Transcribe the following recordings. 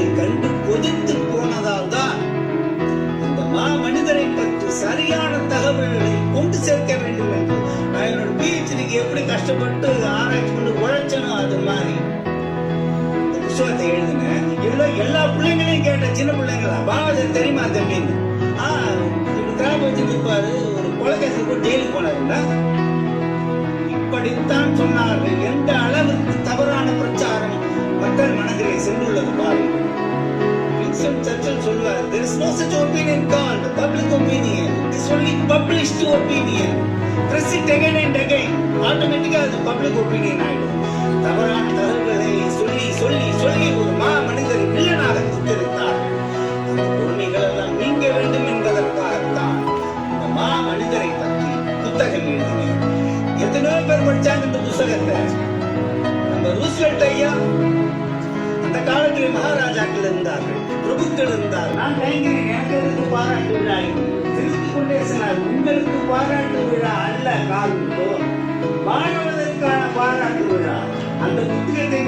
அதை கண்டு கொதித்து போனதால் தான் இந்த மா மனிதரை பற்றி சரியான தகவல்களை கொண்டு சேர்க்க வேண்டும் என்று நான் பிஹெச்டிக்கு எப்படி கஷ்டப்பட்டு ஆராய்ச்சி பண்ணி உழைச்சனும் அது மாதிரி. இந்த புஸ்தகத்தை எழுதினேன் எல்லா பிள்ளைங்களையும் கேட்ட சின்ன பிள்ளைங்களா? பாவாஜி தெரியுமா தம்பின்னு? ஆ கிராப் வச்சு நிற்பாரு ஒரு கொலைகேசுக்கு டெய்லி போனாருல்ல? இப்படித்தான் சொன்னார்கள். எந்த அளவிற்கு தவறான பிரச்சாரம் மக்கள் மனதிலே சென்றுள்ளது பாருங்கள் வின்ஸ்டன் சர்ச்சில் சொல்வார் there is no such opinion called public opinion. It is only published opinion. Press it again and again. ஆட்டோமேட்டிக்கா அது பப்ளிக் ஒப்பீனியன் ஆயிடும். தவறான தகவல்களை சொல்லி சொல்லி சொல்லி ஒரு மா மனிதர் வில்லனாக திட்டிருந்தார் அந்த பொறுமைகள் எல்லாம் நீங்க வேண்டும் என்பதற்காகத்தான் இந்த மா மனிதரை பற்றி புத்தகம் எழுதினேன். எத்தனையோ பேர் படிச்சாங்க இந்த புத்தகத்தை நம்ம ரூஸ்வெல்ட் ஐயா அந்த காலத்தில் மகாராஜாக்கள் இருந்தார்கள் பிரபுக்கள் இருந்தார் நான் நினைக்கிறேன் எனக்கு எதுக்கு பாராட்டு விழா திருப்பி கொண்டே சொன்னார் உங்களுக்கு பாராட்டு விழா அல்ல காலத்தோ வாழ்வதற்கான பாராட்டு விழா. அந்த புத்தகத்தை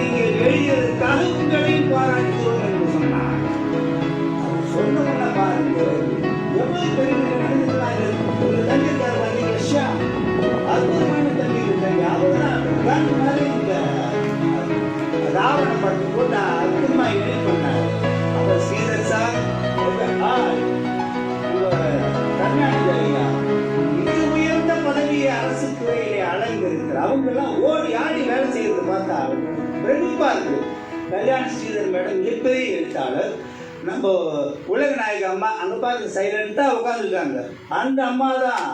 கல்யாண ஸ்ரீதர் மேடம் மிகப்பெரிய எழுத்தாளர் நம்ம உலக நாயக அம்மா அங்க பாருங்க சைலண்டா உட்காந்துருக்காங்க அந்த அம்மா தான்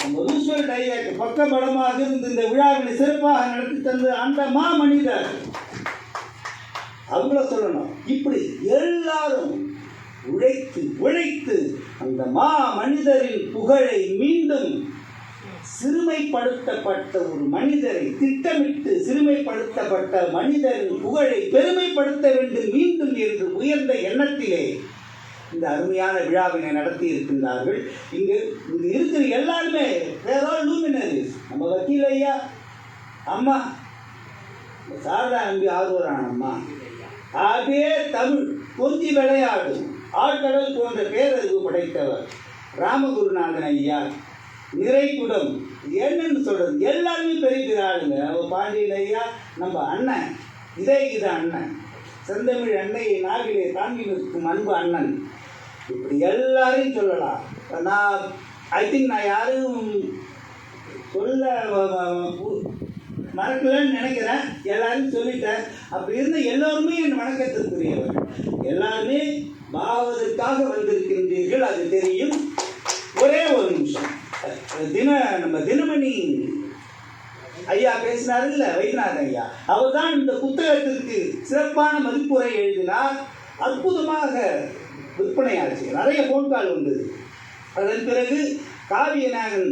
நம்ம ரூஸ்வெல்ட் ஐயாக்கு பக்க படமாக இருந்து இந்த விழாவினை சிறப்பாக நடத்தி தந்த அந்த மா மனிதர் அவங்கள சொல்லணும். இப்படி எல்லாரும் உழைத்து உழைத்து அந்த மா மனிதரின் புகழை மீண்டும் சிறுமைப்படுத்தப்பட்ட ஒரு மனிதரை திட்டமிட்டு சிறுமைப்படுத்தப்பட்ட மனிதரின் புகழை பெருமைப்படுத்த வேண்டும் மீண்டும் என்று உயர்ந்த எண்ணத்திலே இந்த அருமையான விழாவினை நடத்தி இருக்கின்றார்கள் இங்கு இங்கு இருக்கிற எல்லாருமே லூமினரிஸ் நம்ம வக்கீல் ஐயா அம்மா சாரதா நம்பி ஆதூரானம்மா அதே தமிழ் கொஞ்சி விளையாடும் ஆழ்கடல் போன்ற பேரறிவு படைத்தவர் ராமகுருநாதன் ஐயா. நிறைகுடம் என்னன்னு சொல்றது? எல்லாருமே பெரிய ஆளுங்க. பாண்டியன் ஐயா நம்ம அண்ணன். இதே இது அண்ணன். செந்தமிழ் அன்னையை நாகிலே தாங்கி நிற்கும் அன்பு அண்ணன். இப்படி எல்லாரையும் சொல்லலாம். நான் ஐ திங்க் நான் யாரும் சொல்ல மறக்கலன்னு நினைக்கிறேன். எல்லாரும் சொல்லிட்டேன். அப்படி இருந்த எல்லோருமே என் வணக்கத்திற்குரியவர். எல்லாருமே பாவதற்காக வந்திருக்கின்றீர்கள். அது தெரியும். ஒரே ஒரு நிமிஷம். தின நம்ம தினமணி ஐயா பேசினார் இல்ல வைத்தியநாதன் ஐயா. அவர் தான் இந்த புத்தகத்திற்கு சிறப்பான மதிப்புரை எழுதினார். அற்புதமாக விற்பனையாச்சு நிறைய போன் கால் வந்தது அதன் பிறகு காவியநாயகன்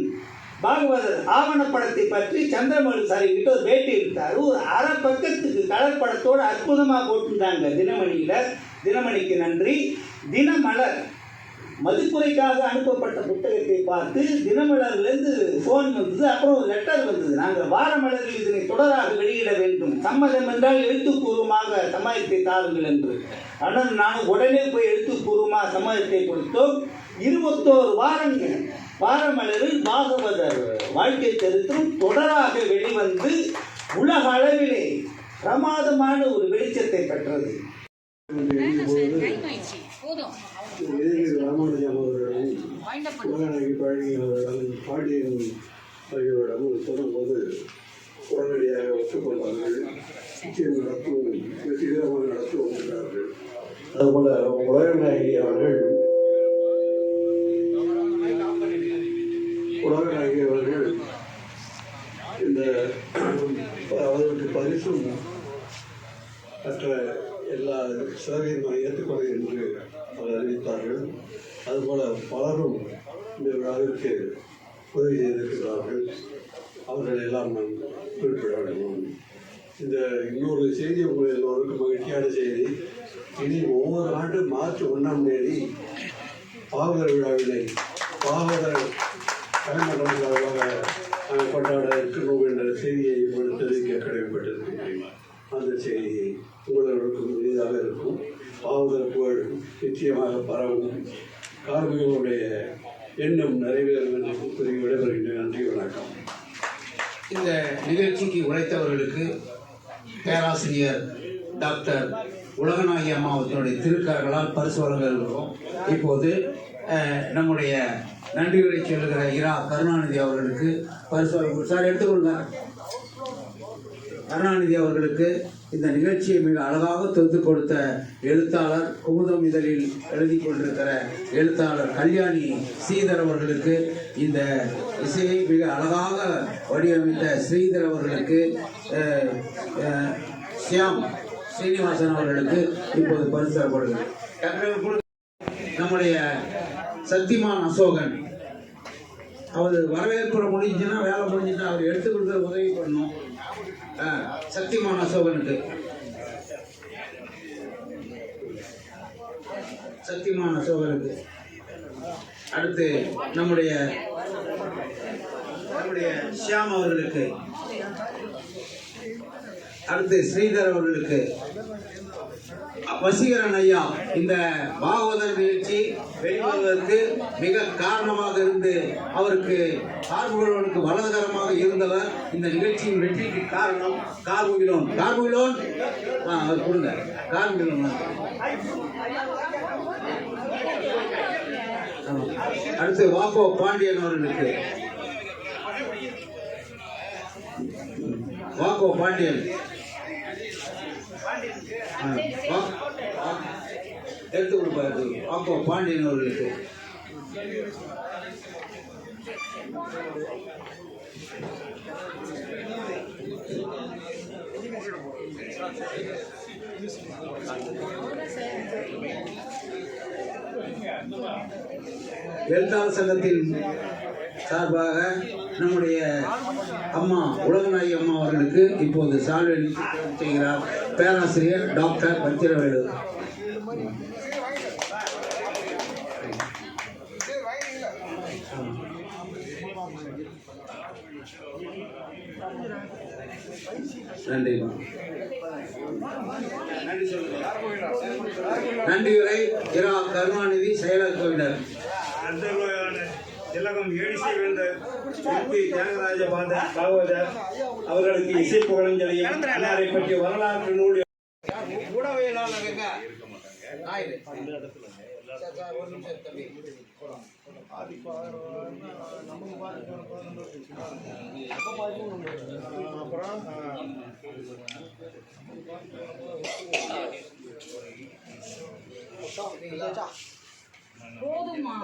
பாகவதர் ஆவணப்படத்தை பற்றி சந்திரமௌலி சாரி கிட்ட ஒரு பேட்டி எடுத்தார். ஒரு அரை பக்கத்துக்கு கலர் படத்தோடு அற்புதமாக போட்டிருந்தாங்க தினமணியில். தினமணிக்கு நன்றி. தினமலர். மதிப்புரைக்காக அனுப்பப்பட்ட புத்தகத்தை பார்த்து தினமலர்லேருந்து ஃபோன் வந்தது அப்புறம் ஒரு லெட்டர் வந்தது. நாங்கள் வார மலரில் இதனை தொடராக வெளியிட வேண்டும். சம்மதம் என்றால் எழுத்துப்பூர்வமாக சம்மதத்தை தாருங்கள் என்று. ஆனால் நாங்கள் உடனே போய் எழுத்துப்பூர்வமாக சம்மதத்தை கொடுத்தோம். இருபத்தோரு வாரங்கள். வாரமலரில் பாகவதர் வாழ்க்கை சரித்திரம் தொடராக வெளிவந்து உலக அளவிலே பிரமாதமான ஒரு வெளிச்சத்தை பெற்றது. பாண்டியன் ஆகியோரிடம் சொல்லும்போது உடனடியாக ஒத்துக்கொண்டார்கள் நிச்சயம் நடத்தும் வெற்றிகரமாக நடத்துவோம் என்றார்கள் அதுபோல உலகநாயகி அவர்கள் உலகநாயகி அவர்கள் இந்த அவர்களுக்கு பரிசும் மற்ற எல்லா சேவையும் நான் ஏற்றுக்கொள்கிறேன் என்று அவர் அறிவித்தார்கள். அதுபோல பலரும் இந்த விழாவிற்கு உதவி செய்திருக்கிறார்கள். அவர்கள் எல்லாம் நான் குறிப்பிட வேண்டும் இந்த இன்னொரு செய்தி உங்கள் எல்லோருக்கும் மகிழ்ச்சியான செய்தி. இனி ஒவ்வொரு ஆண்டு மார்ச் ஒன்றாம் தேதி பாவலர் விழாவினை பாகர கலைமன்றம் விழாவாக நாங்கள் கொண்டாட இருக்கிறோம் என்ற செய்தியை உங்களுக்கு தெரிவிக்க கடமைப்பட்டிருக்கிறேன் அந்த செய்தியை நிச்சயமாக பரவும். கார்மிகளுடைய எண்ணம் நிறைவேறும் என்று கூறி விடைபெறுகின்றேன். நன்றி வணக்கம். இந்த நிகழ்ச்சிக்கு உழைத்தவர்களுக்கு பேராசிரியர் டாக்டர் உலகநாயகி அம்மா அவர்களுடைய திருக்கரங்களால் பரிசு வழங்க இப்போது நம்முடைய நன்றி உரை சொல்லுகிற இரா கருணாநிதி அவர்களுக்கு பரிசு வழங்கும் சார் எடுத்துக்கொள்ளுங்க. கருணாநிதி அவர்களுக்கு இந்த நிகழ்ச்சியை மிக அழகாக தொகுத்து கொடுத்த எழுத்தாளர் குமுதம் இதழில் எழுதி கொண்டிருக்கிற எழுத்தாளர் கல்யாணி ஸ்ரீதர் அவர்களுக்கு இந்த இசையை மிக அழகாக வடிவமைத்த ஸ்ரீதர் அவர்களுக்கு சியாம் ஸ்ரீனிவாசன் அவர்களுக்கு இப்போது பரிசு தரப்படுகிறது. நம்முடைய சக்திமான் அசோகன். அவர் வரவேற்புற முடிஞ்சுன்னா வேலை முடிஞ்சுன்னா அவர் எடுத்து கொடுக்குற உதவி பண்ணணும். ஆ, சக்திமான் அசோகனுக்கு சக்திமான் அசோகனுக்கு அடுத்து நம்முடைய நம்முடைய ஷியாம் அவர்களுக்கு அடுத்து ஸ்ரீதர் அவர்களுக்கு வசீகரன் ஐயா இந்த பாகவதர் நிகழ்ச்சி வெளிவருவதற்கு மிக காரணமாக இருந்து அவருக்கு கார்புகளோனுக்கு வலதுகரமாக இருந்தவர் இந்த நிகழ்ச்சியின் வெற்றிக்கு காரணம் கார்புகிலோன் கார்புகிலோன் ஆ அவர் கொடுங்க. கார்புகிலோன் அடுத்து வாக்கோ பாண்டியன் அவர்களுக்கு. வாக்கோ பாண்டியன். எடுத்து வா- எடுத்து கொடுப்பாரு. அப்போ பாண்டியன் அவர்களுக்கு. எழுத்தாளர் சங்கத்தின் சார்பாக நம்முடைய அம்மா உலகநாயகி அம்மா அவர்களுக்கு இப்போது சால்வை செய்கிறார். பேராசிரியர் டாக்டர் வஞ்சிரவேலு நன்றிமா நன்றி இரா கருணாநிதி செயலர் கோவினர் திலகம் ஏடிசி வேந்தர் எம்பி தியாகராஜ பாத பாகவதர் அவர்களுக்கு இசை புகழஞ்சலையும் அன்னாரை பற்றிய வரலாற்று நூல் தம்பி. போதுமா